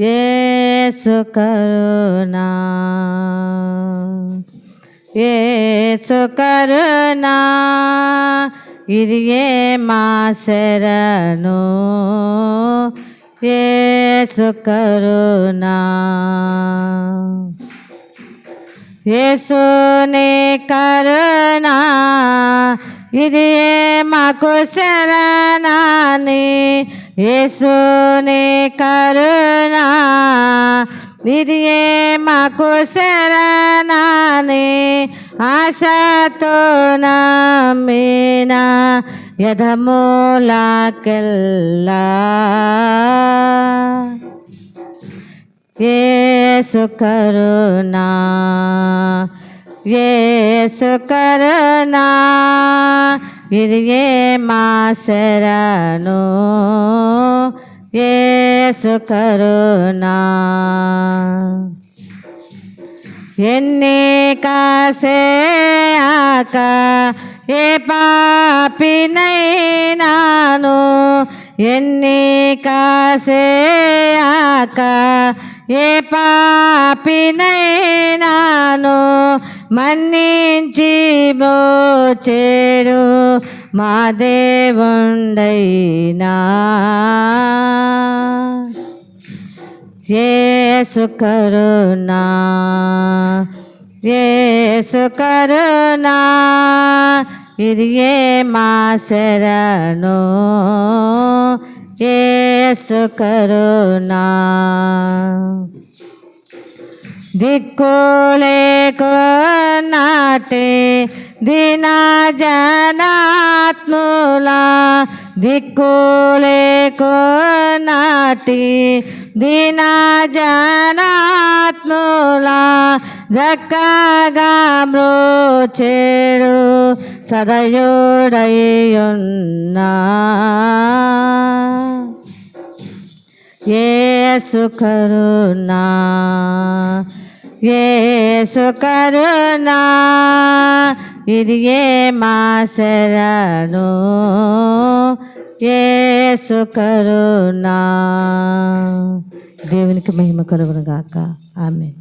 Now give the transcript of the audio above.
యేసు కరుణా. యేసు కరుణా. ఇది ఏ మా శరణు? యేసు కరుణా. యేసుని కరుణా. ఇది ఏ మాకు శరణాని? యేసుని కరుణా ఇది మాకు శరణాని ఆశతో నమ్మిన యధమూలకెల్లా యేసు కరుణా యేసు కరుణా ఇది మా శరణు యేసు కరుణా. ఎన్ని కాసేయాక ఏ పాపినైనాను? ఎన్ని కాసేయాక ఏ పాపినైనాను? మన్నించి బ్రోచేరు మా దేవుండైనా. యేసు కరుణా యేసు కరుణా ఇది ఏ మా శరణు? యేసు కరుణా. దిక్కులేకున్నాటే దిన జనాత్ములా దిక్కులేకున్నాటి దిన జనాత్ముల జక్కగా మ్రోచేడు సదయుడయ్యున్నా యేసు కరుణా యేసు కరుణా ఇది ఏ మా శరణు. యేసు కరుణా. దేవునికి మహిమ కలుగును గాక ఆమె